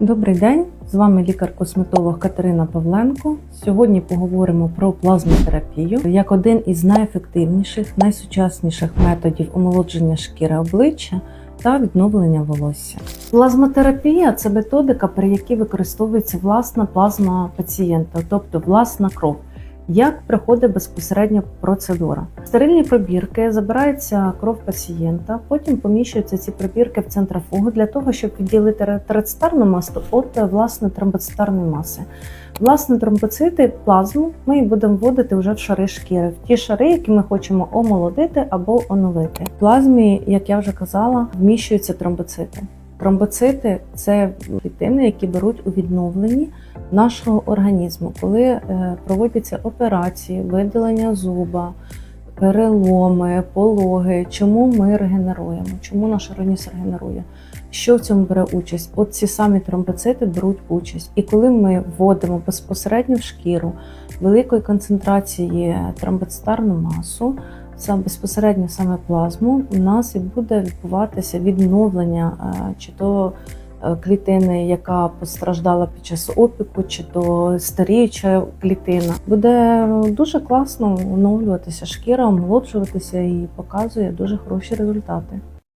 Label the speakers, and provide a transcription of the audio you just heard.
Speaker 1: Добрий день, з вами лікар-косметолог Катерина Павленко. Сьогодні поговоримо про плазмотерапію як один із найефективніших, найсучасніших методів омолодження шкіри обличчя та відновлення волосся. Плазмотерапія це методика, при якій використовується власна плазма пацієнта, тобто власна кров. Як проходить безпосередньо процедура? Стерильні пробірки забирається кров пацієнта, потім поміщуються ці пробірки в центрофугу для того, щоб відділити ретроцитарну масу від власне тромбоцитарної маси. Власне, тромбоцити, плазму ми будемо вводити вже в шари шкіри, в ті шари, які ми хочемо омолодити або оновити. В плазмі, як я вже казала, вміщуються тромбоцити. Тромбоцити це клітини, які беруть у відновленні нашого організму, коли е, проводяться операції, видалення зуба, переломи, пологи. Чому ми регенеруємо? Чому наш організм регенерує? Що в цьому бере участь? От ці самі тромбоцити беруть участь. І коли ми вводимо безпосередньо в шкіру великої концентрації тромбоцитарну масу, це безпосередньо саме плазму, у нас і буде відбуватися відновлення е, чи то клітини, яка постраждала під час опіку, чи то старіюча клітина. Буде дуже класно оновлюватися шкіра, омолоджуватися і показує дуже хороші результати.